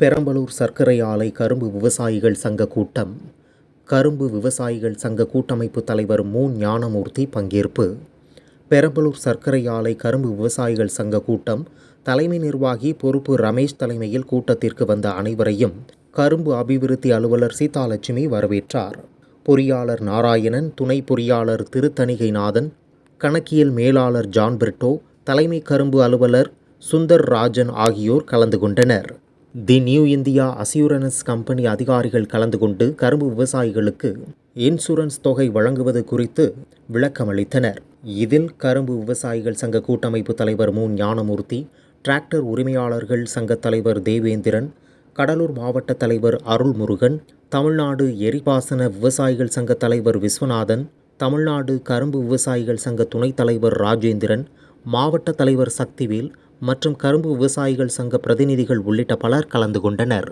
பெரம்பலூர் சர்க்கரை ஆலை கரும்பு விவசாயிகள் சங்க கூட்டம். கரும்பு விவசாயிகள் சங்க கூட்டமைப்பு தலைவர் மு. ஞானமூர்த்தி பங்கேற்பு. பெரம்பலூர் சர்க்கரை ஆலை கரும்பு விவசாயிகள் சங்க கூட்டம். தலைமை நிர்வாகி பொறுப்பு ரமேஷ் தலைமையில் கூட்டத்திற்கு வந்த அனைவரையும் கரும்பு அபிவிருத்தி அலுவலர் சீதாலட்சுமி வரவேற்றார். பொறியாளர் நாராயணன் துணை பொறியாளர் திருத்தணிகைநாதன் கணக்கியல் மேலாளர் ஜான் பிரிட்டோ தலைமை கரும்பு அலுவலர் சுந்தர் ராஜன் ஆகியோர் கலந்து கொண்டனர். தி நியூ இந்தியா அசியூரன்ஸ் கம்பெனி அதிகாரிகள் கலந்து கொண்டு கரும்பு விவசாயிகளுக்கு இன்சூரன்ஸ் தொகை வழங்குவது குறித்து விளக்கமளித்தனர். இதில் கரும்பு விவசாயிகள் சங்க கூட்டமைப்பு தலைவர் மு. ஞானமூர்த்தி டிராக்டர் உரிமையாளர்கள் சங்கத் தலைவர் தேவேந்திரன் கடலூர் மாவட்ட தலைவர் அருள்முருகன் தமிழ்நாடு எரிபாசன விவசாயிகள் சங்க தலைவர் விஸ்வநாதன் தமிழ்நாடு கரும்பு விவசாயிகள் சங்க துணைத் தலைவர் ராஜேந்திரன் மாவட்ட தலைவர் சக்திவேல் மற்றும் கரும்பு விவசாயிகள் சங்க பிரதிநிதிகள் உள்ளிட்ட பலர் கலந்து கொண்டனர்.